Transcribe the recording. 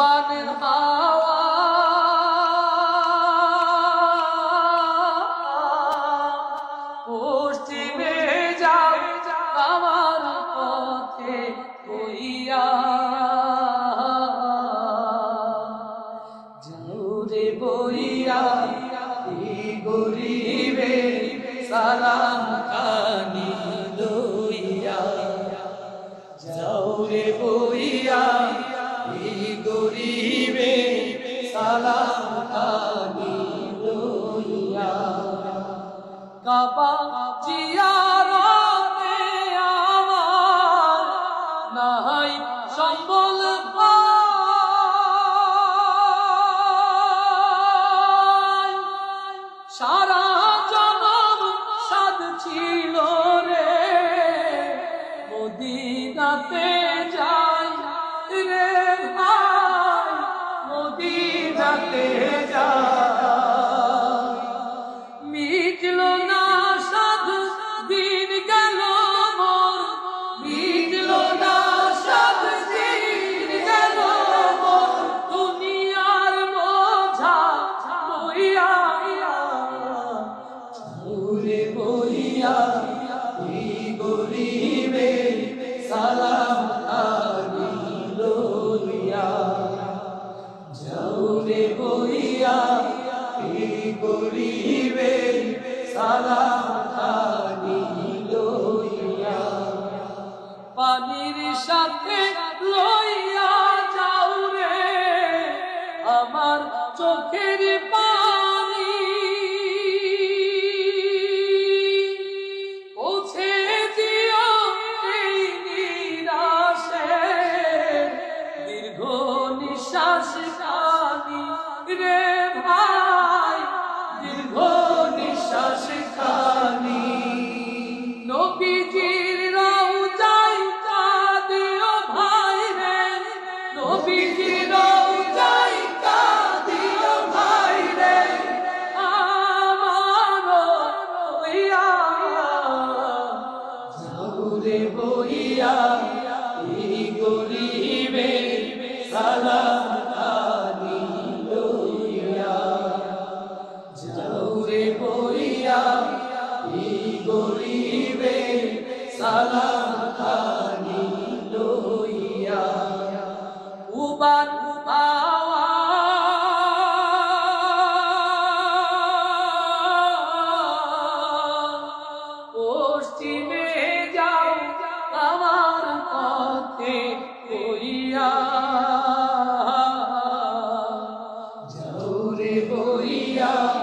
উবানের হাওয়া। পশ্চিমে যাও আমার পথে কইয়া যাও বইয়া গরিবে সালাম খানি সারা জনম সাদ ছিল রে। মদিনাতে সালাম যাউরে বইয়া এই গরিবে সালাম খানি লইয়া। যাউরে বইয়া এই গরিবে সালাম Hallelujah.